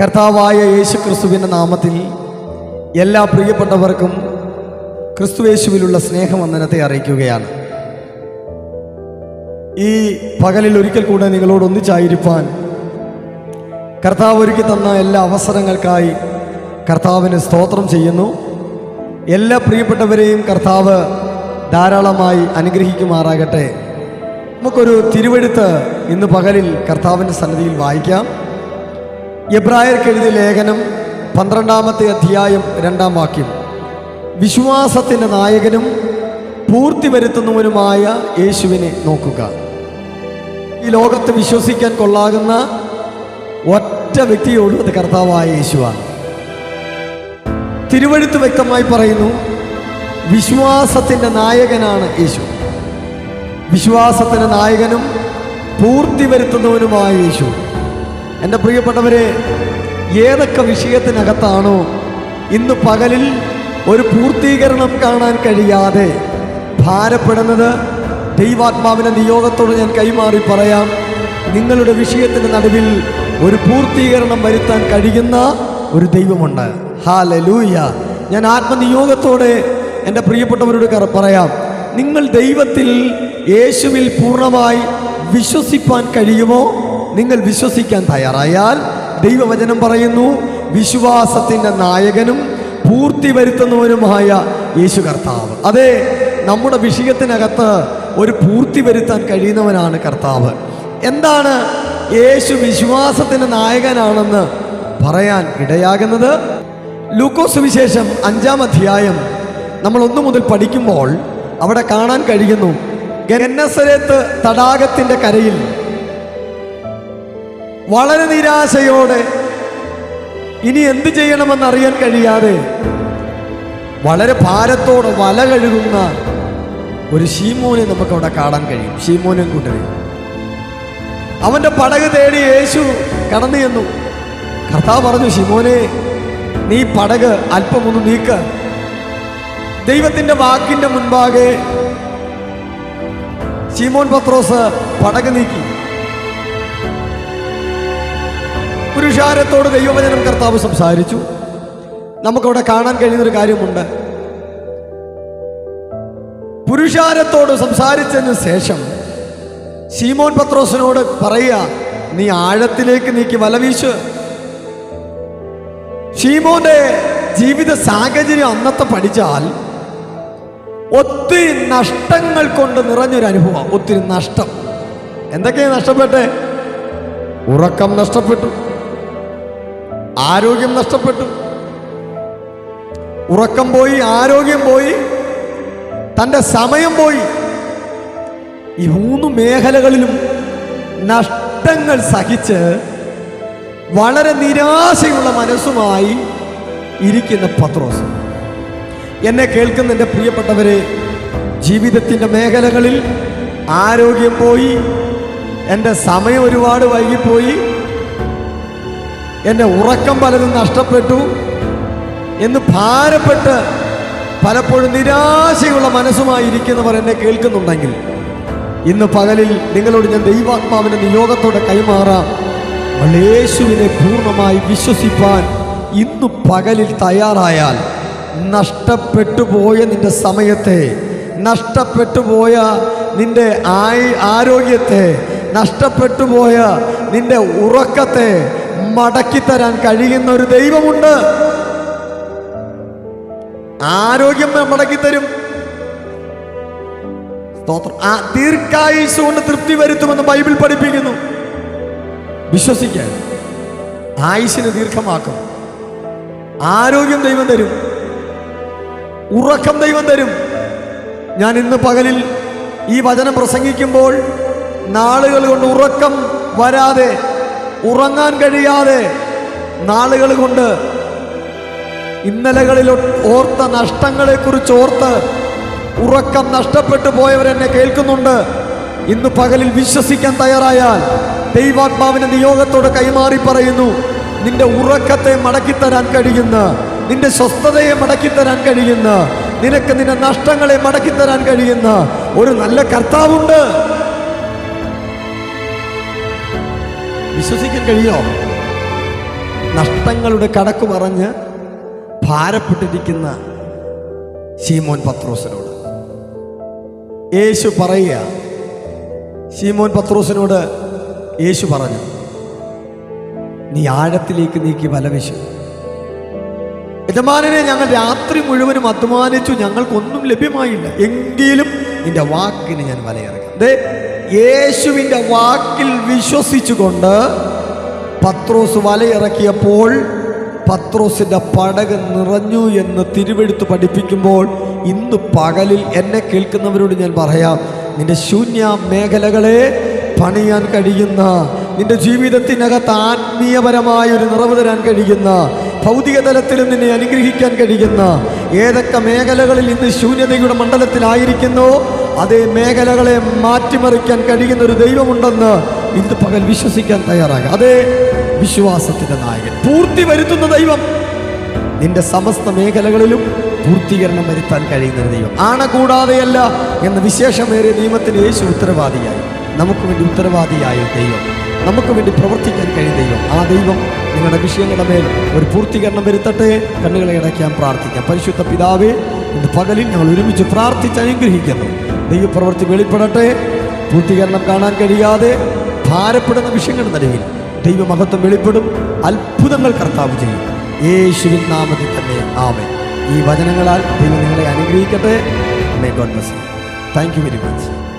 കർത്താവായ യേശു ക്രിസ്തുവിന്റെ നാമത്തിൽ എല്ലാ പ്രിയപ്പെട്ടവർക്കും ക്രിസ്തുവേശുവിലുള്ള സ്നേഹവന്ദനത്തെ അറിയിക്കുകയാണ്. ഈ പകലിൽ ഒരിക്കൽ കൂടെ നിങ്ങളോട് ഒന്നിച്ചായിരിക്കാൻ കർത്താവ് ഒരുക്കി തന്ന എല്ലാ അവസരങ്ങൾക്കായി കർത്താവിന് സ്തോത്രം ചെയ്യുന്നു. എല്ലാ പ്രിയപ്പെട്ടവരെയും കർത്താവ് ധാരാളമായി അനുഗ്രഹിക്കുമാറാകട്ടെ. നമുക്കൊരു തിരുവെടുത്ത് ഇന്ന് പകലിൽ കർത്താവിന്റെ സന്നിധിയിൽ വായിക്കാം. എബ്രായർക്ക് എഴുതിയ ലേഖനം പന്ത്രണ്ടാമത്തെ അധ്യായം രണ്ടാം വാക്യം. വിശ്വാസത്തിന്റെ നായകനും പൂർത്തി വരുത്തുന്നവനുമായ യേശുവിനെ നോക്കുക. ഈ ലോകത്ത് വിശ്വസിക്കാൻ കൊള്ളാകുന്ന ഒറ്റ വ്യക്തിയോട് അത് കർത്താവായ യേശുവാണ്. തിരുവഴുത്ത് വ്യക്തമായി പറയുന്നു വിശ്വാസത്തിന്റെ നായകനാണ് യേശു. വിശ്വാസത്തിന്റെ നായകനും പൂർത്തി വരുത്തുന്നവനുമായ യേശു. എന്റെ പ്രിയപ്പെട്ടവരെ ഏതൊക്കെ വിഷയത്തിനകത്താണോ ഇന്ന് പകലിൽ ഒരു പൂർത്തീകരണം കാണാൻ കഴിയാതെ ഭാരപ്പെടുന്നത് ദൈവാത്മാവിന്റെ നിയോഗത്തോട് ഞാൻ കൈമാറി പറയാം. നിങ്ങളുടെ വിഷയത്തിന്റെ നടുവിൽ ഒരു പൂർത്തീകരണം വരുത്താൻ കഴിയുന്ന ഒരു ദൈവമുണ്ട്. ഹാല ലൂയ ഞാൻ ആത്മനിയോഗത്തോടെ എന്റെ പ്രിയപ്പെട്ടവരോട് പറയാം. നിങ്ങൾ ദൈവത്തിൽ യേശുവിൽ പൂർണമായി വിശ്വസിപ്പാൻ കഴിയുമോ? നിങ്ങൾ വിശ്വസിക്കാൻ തയ്യാറായാൽ ദൈവവചനം പറയുന്നു വിശ്വാസത്തിന്റെ നായകനും പൂർത്തി വരുത്തുന്നവനുമായ യേശു കർത്താവ്. അതെ നമ്മുടെ വിഷയത്തിനകത്ത് ഒരു പൂർത്തി വരുത്താൻ കഴിയുന്നവനാണ് കർത്താവ്. എന്താണ് യേശു വിശ്വാസത്തിന്റെ നായകനാണെന്ന് പറയാൻ ഇടയാകുന്നത്? ലൂക്കോസ് വിശേഷം അഞ്ചാം അധ്യായം നമ്മൾ ഒന്നു മുതൽ പഠിക്കുമ്പോൾ അവിടെ കാണാൻ കഴിയുന്നു ഗന്നസരത്ത് തടാകത്തിന്റെ കരയിൽ വളരെ നിരാശയോടെ ഇനി എന്ത് ചെയ്യണമെന്ന് അറിയാൻ കഴിയാതെ വളരെ ഭാരത്തോടെ വല കഴുകുന്ന ഒരു ഷീമോനെ നമുക്ക് അവിടെ കാണാൻ കഴിയും. ഷീമോനും കൂട്ടര്. അവന്റെ പടക് തേടി യേശു കടന്നു ചെന്നു. കർത്താവ് പറഞ്ഞു ഷിമോനെ നീ പടക് അല്പം ഒന്ന് നീക്ക. ദൈവത്തിന്റെ വാക്കിന്റെ മുൻപാകെ ഷിമോൻ പത്രോസ് പടക് നീക്കി. പുരുഷാരത്തോട് ദൈവവചനം കർത്താവ് സംസാരിച്ചു. നമുക്കവിടെ കാണാൻ കഴിയുന്നൊരു കാര്യമുണ്ട്. പുരുഷാരത്തോട് സംസാരിച്ചതിന് ശേഷം ശീമോൻ പത്രോസിനോട് പറയുക നീ ആഴത്തിലേക്ക് നീക്കി വലവീശ് ഷീമോന്റെ ജീവിത സാഹചര്യം അന്നത്തെ പഠിച്ചാൽ ഒത്തിരി നഷ്ടങ്ങൾ കൊണ്ട് നിറഞ്ഞൊരു അനുഭവം ഒത്തിരി നഷ്ടം. എന്തൊക്കെയാണ് നഷ്ടപ്പെട്ടെ? ഉറക്കം നഷ്ടപ്പെട്ടു. ആരോഗ്യം നഷ്ടപ്പെട്ടു. ഉറക്കം പോയി ആരോഗ്യം പോയി തന്റെ സമയം പോയി. ഈ മൂന്ന് മേഖലകളിലും നഷ്ടങ്ങൾ സഹിച്ച് വളരെ നിരാശയുള്ള മനസ്സുമായി ഇരിക്കുന്ന പത്രോസ്. എന്നെ കേൾക്കുന്ന എന്റെ പ്രിയപ്പെട്ടവരെ ജീവിതത്തിന്റെ മേഖലകളിൽ ആരോഗ്യം പോയി എന്റെ സമയം ഒരുപാട് വൈകിപ്പോയി. എന്റെ ഉറക്കം പലതും നഷ്ടപ്പെട്ടു എന്ന് ഭാരപ്പെട്ട് പലപ്പോഴും നിരാശയുള്ള മനസ്സുമായി ഇരിക്കുന്നവർ എന്നെ കേൾക്കുന്നുണ്ടെങ്കിൽ ഇന്ന് പകലിൽ നിങ്ങളോട് ഞാൻ ദൈവാത്മാവിന്റെ നിയോഗത്തോടെ കൈമാറാം. യേശുവിനെ പൂർണമായി വിശ്വസിപ്പാൻ ഇന്ന് പകലിൽ തയ്യാറായാൽ നഷ്ടപ്പെട്ടു പോയ നിന്റെ സമയത്തെ നഷ്ടപ്പെട്ടു പോയ നിന്റെ ആയി ആരോഗ്യത്തെ നഷ്ടപ്പെട്ടു പോയ നിന്റെ ഉറക്കത്തെ മടക്കിത്തരാൻ കഴിയുന്ന ഒരു ദൈവമുണ്ട്. ആരോഗ്യം മടക്കിത്തരും. സ്തോത്രം. ആ ദീർഘായുസ് കൊണ്ട് തൃപ്തി വരുത്തുമെന്ന് ബൈബിൾ പഠിപ്പിക്കുന്നു. വിശ്വസിക്കാൻ. ആയുസിന് ദീർഘമാക്കും. ആരോഗ്യം ദൈവം തരും. ഉറക്കം ദൈവം തരും. ഞാൻ ഇന്ന് പകലിൽ ഈ വചനം പ്രസംഗിക്കുമ്പോൾ നാളുകൾ കൊണ്ട് ഉറക്കം വരാതെ ഉറങ്ങാൻ കഴിയാതെ നാളുകൾ കൊണ്ട് ഇന്നലകളിൽ ഓർത്ത നഷ്ടങ്ങളെക്കുറിച്ച് ഓർത്ത് ഉറക്കം നഷ്ടപ്പെട്ടു പോയവരെന്നെ കേൾക്കുന്നുണ്ട്. ഇന്ന് പകലിൽ വിശ്വസിക്കാൻ തയ്യാറായാൽ ദൈവാത്മാവിന്റെ നിയോഗത്തോട് കൈമാറി പറയുന്നു നിന്റെ ഉറക്കത്തെ മടക്കിത്തരാൻ കഴിയുന്ന. നിന്റെ സ്വസ്ഥതയെ മടക്കിത്തരാൻ കഴിയുന്ന. നിനക്ക് നിന്റെ നഷ്ടങ്ങളെ മടക്കിത്തരാൻ കഴിയുന്ന. ഒരു നല്ല കർത്താവുണ്ട്. വിശ്വസിക്കാൻ കഴിയോ നഷ്ടങ്ങളുടെ കടക്ക് പറഞ്ഞ് ഭാരപ്പെട്ടിരിക്കുന്ന ശീമോൻ പത്രോസിനോട്. യേശു പറയുക ശീമോൻ പത്രോസിനോട് യേശു പറഞ്ഞു നീ ആഴത്തിലേക്ക് നീക്കി വലവിശു. യജമാനെ ഞങ്ങൾ രാത്രി മുഴുവനും അധ്വാനിച്ചു ഞങ്ങൾക്കൊന്നും ലഭ്യമായില്ല. എങ്കിലും നിന്റെ വാക്കിന് ഞാൻ വലയിറക്കാം യേശുവിന്റെ വാക്കിൽ വിശ്വസിച്ചുകൊണ്ട് പത്രോസ് വലയിറക്കിയപ്പോൾ പത്രോസിന്റെ പടക് നിറഞ്ഞു എന്ന് തിരുവെടുത്ത് പഠിപ്പിക്കുമ്പോൾ ഇന്ന് പകലിൽ എന്നെ കേൾക്കുന്നവരോട് ഞാൻ പറയാം നിന്റെ ശൂന്യ മേഖലകളെ പണിയാൻ കഴിയുന്ന നിന്റെ ജീവിതത്തിനകത്ത് ആത്മീയപരമായ ഒരു നിറവ് തരാൻ കഴിയുന്ന ഭൗതിക തലത്തിലും നിന്നെ അനുഗ്രഹിക്കാൻ കഴിയുന്ന ഏതൊക്കെ മേഖലകളിൽ ഇന്ന് ശൂന്യതയുടെ മണ്ഡലത്തിലായിരിക്കുന്നോ അതേ മേഖലകളെ മാറ്റിമറിക്കാൻ കഴിയുന്ന ഒരു ദൈവമുണ്ടെന്ന് ഇന്ന് പകൽ വിശ്വസിക്കാൻ തയ്യാറാകുക അതേ വിശ്വാസത്തിന്റെ നായകൻ പൂർത്തി വരുത്തുന്ന ദൈവം. നിന്റെ സമസ്ത മേഖലകളിലും പൂർത്തീകരണം വരുത്താൻ കഴിയുന്ന ഒരു ദൈവം. ആണ കൂടാതെയല്ല എന്ന വിശേഷമേറിയ നിയമത്തിന് യേശു ഉത്തരവാദിയായി. നമുക്ക് വേണ്ടി ഉത്തരവാദിയായ ദൈവം. നമുക്ക് വേണ്ടി പ്രവർത്തിക്കാൻ ദൈവം. ആ ദൈവം നിങ്ങളുടെ വിഷയങ്ങളുടെ മേൽ ഒരു പൂർത്തീകരണം വരുത്തട്ടെ. കണ്ണുകളെ അടയ്ക്കാൻ പ്രാർത്ഥിക്കാം. പരിശുദ്ധ പിതാവേ ഇന്ന് പകലിൽ ഞങ്ങൾ ഒരുമിച്ച് പ്രാർത്ഥിച്ച് അനുഗ്രഹിക്കുന്നു. ദൈവപ്രവൃത്തി വെളിപ്പെടട്ടെ. പൂർത്തീകരണം കാണാൻ കഴിയാതെ ഭാരപ്പെടുന്ന വിഷയങ്ങളുടെ നടുവിൽ ദൈവമഹത്വം വെളിപ്പെടും. അത്ഭുതങ്ങൾ കർത്താവ് ചെയ്യും. യേശുവിൻ നാമത്തിൽ തന്നെ ആമേ ഈ വചനങ്ങളാൽ ദൈവം നിങ്ങളെ അനുഗ്രഹിക്കട്ടെ. God bless thank you very much